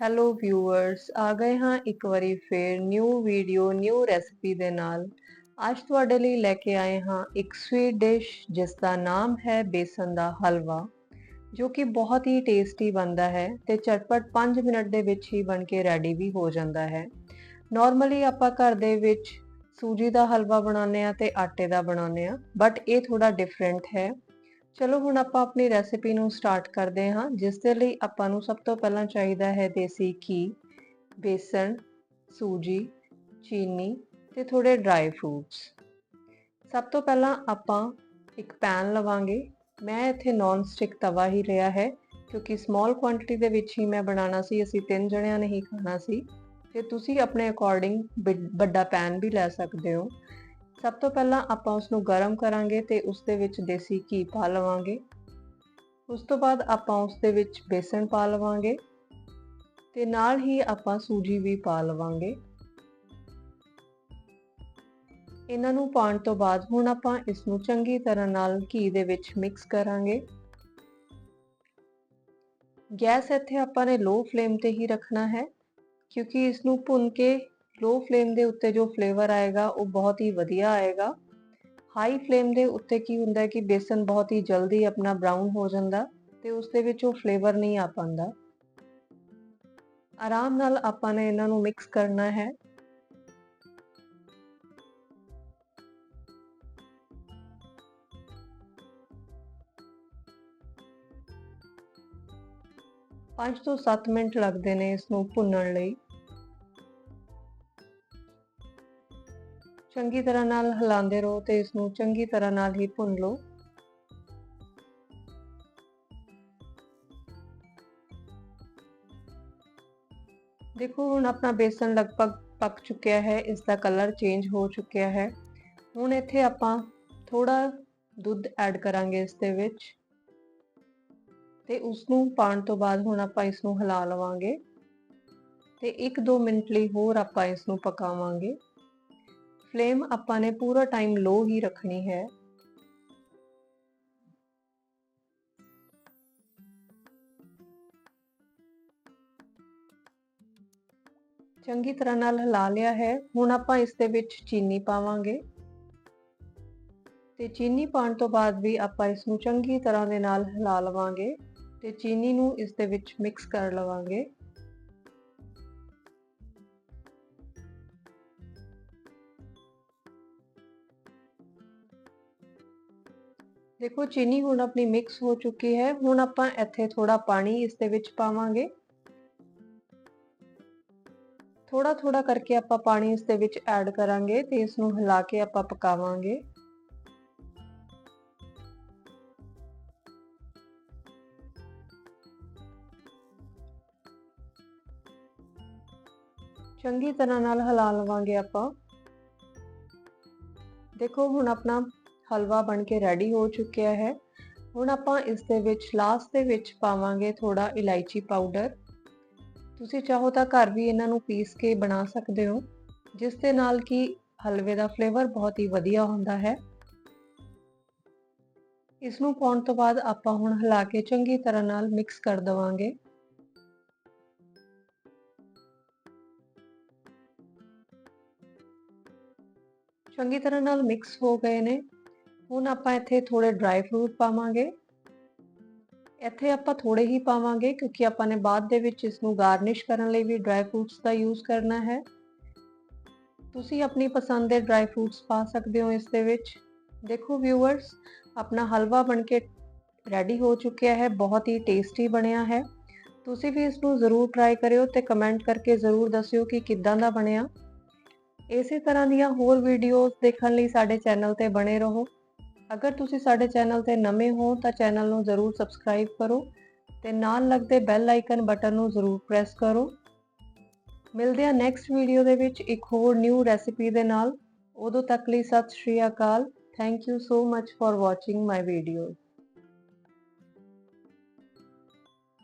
Hello viewers ਆ ਗਏ ਹਾਂ ਇੱਕ ਵਾਰੀ ਫੇਰ ਨਿਊ ਵੀਡੀਓ ਨਿਊ ਰੈਸਪੀ ਦੇ ਨਾਲ। ਅੱਜ ਤੁਹਾਡੇ ਲਈ ਲੈ ਕੇ ਆਏ ਹਾਂ ਇੱਕ ਸਵੀਟ ਡਿਸ਼ ਜਿਸ ਦਾ ਨਾਮ ਹੈ ਬੇਸਨ ਦਾ ਹਲਵਾ, ਜੋ ਕਿ ਬਹੁਤ ਹੀ ਟੇਸਟੀ ਬਣਦਾ ਹੈ ਤੇ ਚਟਪਟ 5 ਮਿੰਟ ਦੇ ਵਿੱਚ ਹੀ ਬਣ ਕੇ ਰੈਡੀ ਵੀ ਹੋ ਜਾਂਦਾ ਹੈ। ਨਾਰਮਲੀ ਆਪਾਂ ਘਰ ਦੇ ਵਿੱਚ ਸੂਜੀ ਦਾ ਹਲਵਾ ਬਣਾਉਂਦੇ ਆ ਤੇ ਆਟੇ ਦਾ ਬਣਾਉਂਦੇ ਆ ਬਟ ਇਹ ਥੋੜਾ ਡਿਫਰੈਂਟ ਹੈ। ਚਲੋ ਹੁਣ ਆਪਾਂ ਆਪਣੀ ਰੈਸਿਪੀ ਨੂੰ ਸਟਾਰਟ ਕਰਦੇ ਹਾਂ, ਜਿਸ ਦੇ ਲਈ ਆਪਾਂ ਨੂੰ ਸਭ ਤੋਂ ਪਹਿਲਾਂ ਚਾਹੀਦਾ ਹੈ ਦੇਸੀ ਘੀ, ਬੇਸਣ, ਸੂਜੀ, ਚੀਨੀ ਤੇ ਥੋੜੇ ਡਰਾਈ ਫਰੂਟਸ ਸਭ ਤੋਂ ਪਹਿਲਾਂ ਆਪਾਂ ਇੱਕ ਪੈਨ ਲਵਾਂਗੇ। ਮੈਂ ਇੱਥੇ ਨਾਨ ਸਟਿਕ ਤਵਾ ਹੀ ਲਿਆ ਹੈ, ਕਿਉਂਕਿ ਸਮਾਲ ਕੁਆਂਟੀਟੀ ਦੇ ਵਿੱਚ ਹੀ ਮੈਂ ਬਣਾਉਣਾ ਸੀ, ਅਸੀਂ ਤਿੰਨ ਜਣਿਆਂ ਨੇ ਹੀ ਖਾਣਾ ਸੀ। ਤੇ ਤੁਸੀਂ ਆਪਣੇ ਅਕੋਰਡਿੰਗ ਵੱਡਾ ਪੈਨ ਵੀ ਲੈ ਸਕਦੇ ਹੋ। ਸਭ ਤੋਂ ਪਹਿਲਾਂ ਆਪਾਂ ਉਸ ਨੂੰ ਗਰਮ ਕਰਾਂਗੇ ਤੇ ਉਸ ਦੇ ਵਿੱਚ ਦੇਸੀ ਘੀ ਪਾ ਲਵਾਂਗੇ। ਉਸ ਤੋਂ ਬਾਅਦ ਆਪਾਂ ਉਸ ਦੇ ਵਿੱਚ ਬੇਸਣ ਪਾ ਲਵਾਂਗੇ ਤੇ ਨਾਲ ਹੀ ਆਪਾਂ ਸੂਜੀ ਵੀ ਪਾ ਲਵਾਂਗੇ। ਇਹਨਾਂ ਨੂੰ ਪਾਉਣ ਤੋਂ ਬਾਅਦ ਹੁਣ ਆਪਾਂ ਇਸ ਨੂੰ ਚੰਗੀ ਤਰ੍ਹਾਂ ਨਾਲ ਘੀ ਦੇ ਵਿੱਚ ਮਿਕਸ ਕਰਾਂਗੇ। ਗੈਸ ਇੱਥੇ ਆਪਾਂ ਨੇ ਲੋ ਫਲੇਮ ਤੇ ਹੀ ਰੱਖਣਾ ਹੈ ਕਿਉਂਕਿ ਇਸ ਨੂੰ ਭੁੰਨ ਕੇ ਲੋ ਫਲੇਮ ਦੇ ਉੱਤੇ ਜੋ ਫਲੇਵਰ ਆਏਗਾ, ਉਹ ਬਹੁਤ ਹੀ ਵਧੀਆ ਆਏਗਾ। ਹਾਈ ਫਲੇਮ ਦੇ ਉੱਤੇ ਕੀ ਹੁੰਦਾ ਹੈ ਕਿ ਬੇਸਨ ਬਹੁਤ ਹੀ ਜਲਦੀ ਆਪਣਾ ਬ੍ਰਾਊਨ ਹੋ ਜਾਂਦਾ ਤੇ ਉਸ ਦੇ ਵਿੱਚ ਉਹ ਫਲੇਵਰ ਨਹੀਂ ਆ ਪਾਉਂਦਾ। ਆਰਾਮ ਨਾਲ ਆਪਾਂ ਨੇ ਇਹਨਾਂ ਨੂੰ ਮਿਕਸ ਕਰਨਾ ਹੈ। ਪੰਜ ਤੋਂ 7 ਮਿੰਟ ਲੱਗਦੇ ਨੇ ਇਸ ਨੂੰ ਭੁੰਨਣ ਲਈ। ਚੰਗੀ ਤਰ੍ਹਾਂ ਨਾਲ ਹਿਲਾਉਂਦੇ ਰਹੋ ਤੇ ਇਸ ਨੂੰ ਚੰਗੀ ਤਰ੍ਹਾਂ ਨਾਲ ਹੀ ਭੁੰਨ ਲਓ। ਦੇਖੋ, ਹੁਣ ਆਪਣਾ ਬੇਸਨ ਲਗਭਗ ਪੱਕ ਚੁੱਕਿਆ ਹੈ, ਇਸ ਦਾ ਕਲਰ ਚੇਂਜ ਹੋ ਚੁੱਕਿਆ ਹੈ। ਹੁਣ ਇੱਥੇ ਆਪਾਂ ਥੋੜਾ ਦੁੱਧ ਐਡ ਕਰਾਂਗੇ ਇਸ ਦੇ ਵਿੱਚ ਤੇ ਉਸ ਨੂੰ ਪਾਣ ਤੋਂ ਬਾਅਦ ਹੁਣ ਆਪਾਂ ਇਸ ਨੂੰ ਹਿਲਾ ਲਵਾਂਗੇ ਤੇ 1-2 ਮਿੰਟ ਲਈ ਹੋਰ ਆਪਾਂ ਇਸ ਨੂੰ ਪਕਾਵਾਂਗੇ। ਫਲੇਮ ਆਪਾਂ ਨੇ ਪੂਰਾ ਟਾਈਮ ਲੋ ਹੀ ਰੱਖਣੀ ਹੈ। ਚੰਗੀ ਤਰ੍ਹਾਂ ਨਾਲ ਹਿਲਾ ਲਿਆ ਹੈ। ਹੁਣ ਆਪਾਂ ਇਸ ਦੇ ਵਿੱਚ ਚੀਨੀ ਪਾਵਾਂਗੇ। ਤੇ ਚੀਨੀ ਪਾਉਣ ਤੋਂ ਬਾਅਦ ਵੀ ਆਪਾਂ ਇਸ ਨੂੰ ਚੰਗੀ ਤਰ੍ਹਾਂ ਦੇ ਨਾਲ ਹਿਲਾ ਲਵਾਂਗੇ ਤੇ ਚੀਨੀ ਨੂੰ ਇਸ ਦੇ ਵਿੱਚ ਮਿਕਸ ਕਰ ਲਵਾਂਗੇ। ਦੇਖੋ, ਚੀਨੀ ਹੁਣ ਆਪਣੀ ਮਿਕਸ ਹੋ ਚੁੱਕੀ ਹੈ। ਹੁਣ ਆਪਾਂ ਇੱਥੇ ਥੋੜਾ ਪਾਣੀ ਇਸ ਦੇ ਵਿੱਚ ਪਾਵਾਂਗੇ। ਥੋੜਾ ਥੋੜਾ ਕਰਕੇ ਆਪਾਂ ਪਾਣੀ ਇਸ ਦੇ ਵਿੱਚ ਐਡ ਕਰਾਂਗੇ ਤੇ ਇਸ ਨੂੰ ਹਿਲਾ ਕੇ ਆਪਾਂ ਪਕਾਵਾਂਗੇ। ਚੰਗੀ ਤਰ੍ਹਾਂ ਨਾਲ ਹਿਲਾ ਲਵਾਂਗੇ ਆਪਾਂ। ਦੇਖੋ, ਹੁਣ ਆਪਣਾ ਹਲਵਾ ਬਣ ਕੇ ਰੈਡੀ ਹੋ ਚੁੱਕਿਆ ਹੈ। ਹੁਣ ਆਪਾਂ ਇਸ ਦੇ ਵਿੱਚ ਲਾਸਟ ਦੇ ਵਿੱਚ ਪਾਵਾਂਗੇ ਥੋੜਾ ਇਲਾਇਚੀ ਪਾਊਡਰ ਤੁਸੀਂ ਚਾਹੋ ਤਾਂ ਘਰ ਵੀ ਇਹਨਾਂ ਨੂੰ ਪੀਸ ਕੇ ਬਣਾ ਸਕਦੇ ਹੋ। ਜਿਸ ਦੇ ਨਾਲ ਕਿ ਹਲਵੇ ਦਾ ਫਲੇਵਰ ਬਹੁਤ ਹੀ ਵਧੀਆ ਹੁੰਦਾ ਹੈ। ਇਸ ਨੂੰ ਪਾਉਣ ਤੋਂ ਬਾਅਦ ਆਪਾਂ ਹੁਣ ਹਿਲਾ ਕੇ ਚੰਗੀ ਤਰ੍ਹਾਂ ਨਾਲ ਮਿਕਸ ਕਰ ਦਵਾਂਗੇ। ਚੰਗੀ ਤਰ੍ਹਾਂ ਨਾਲ ਮਿਕਸ ਹੋ ਗਏ ਨੇ। ਹੁਣ ਆਪਾਂ ਇੱਥੇ ਥੋੜੇ ਡਰਾਈ ਫਰੂਟ ਪਾਵਾਂਗੇ। ਇੱਥੇ ਆਪਾਂ ਥੋੜੇ ਹੀ ਪਾਵਾਂਗੇ ਕਿਉਂਕਿ ਆਪਾਂ ਨੇ ਬਾਅਦ ਦੇ ਵਿੱਚ ਇਸ ਨੂੰ ਗਾਰਨਿਸ਼ ਕਰਨ ਲਈ ਵੀ ਡਰਾਈ ਫਰੂਟਸ ਦਾ ਯੂਜ਼ ਕਰਨਾ ਹੈ। ਤੁਸੀਂ ਆਪਣੀ ਪਸੰਦ ਦੇ ਡਰਾਈ ਫਰੂਟਸ ਪਾ ਸਕਦੇ ਹੋ ਇਸ ਦੇ ਵਿੱਚ। ਦੇਖੋ ਵਿਊਅਰਸ ਆਪਣਾ ਹਲਵਾ ਬਣ ਕੇ ਰੈਡੀ ਹੋ ਚੁੱਕਿਆ ਹੈ, ਬਹੁਤ ਹੀ ਟੇਸਟੀ ਬਣਿਆ ਹੈ। ਤੁਸੀਂ ਵੀ ਇਸ ਨੂੰ ਜ਼ਰੂਰ ਟਰਾਈ ਕਰਿਓ ਤੇ ਕਮੈਂਟ ਕਰਕੇ ਜ਼ਰੂਰ ਦੱਸਿਓ ਕਿ ਕਿੱਦਾਂ ਦਾ ਬਣਿਆ। ਇਸੇ ਤਰ੍ਹਾਂ ਦੀਆਂ ਹੋਰ ਵੀਡੀਓਜ਼ ਦੇਖਣ ਲਈ ਸਾਡੇ ਚੈਨਲ ਤੇ ਬਣੇ ਰਹੋ। ਅਗਰ ਤੁਸੀਂ ਸਾਡੇ ਚੈਨਲ ਤੇ ਨਵੇਂ ਹੋ ਤਾਂ ਚੈਨਲ ਨੂੰ ਜ਼ਰੂਰ ਸਬਸਕ੍ਰਾਈਬ ਕਰੋ ਤੇ ਨਾਲ ਲੱਗਦੇ ਬੈਲ ਆਈਕਨ ਬਟਨ ਨੂੰ ਜ਼ਰੂਰ ਪ੍ਰੈਸ ਕਰੋ। ਮਿਲਦੇ ਹਾਂ ਨੈਕਸਟ ਵੀਡੀਓ ਦੇ ਵਿੱਚ ਇੱਕ ਹੋਰ ਨਿਊ ਰੈਸਿਪੀ ਦੇ ਨਾਲ। ਉਦੋਂ ਤੱਕ ਲਈ Sat Sri Akal. Thank you so much for watching my video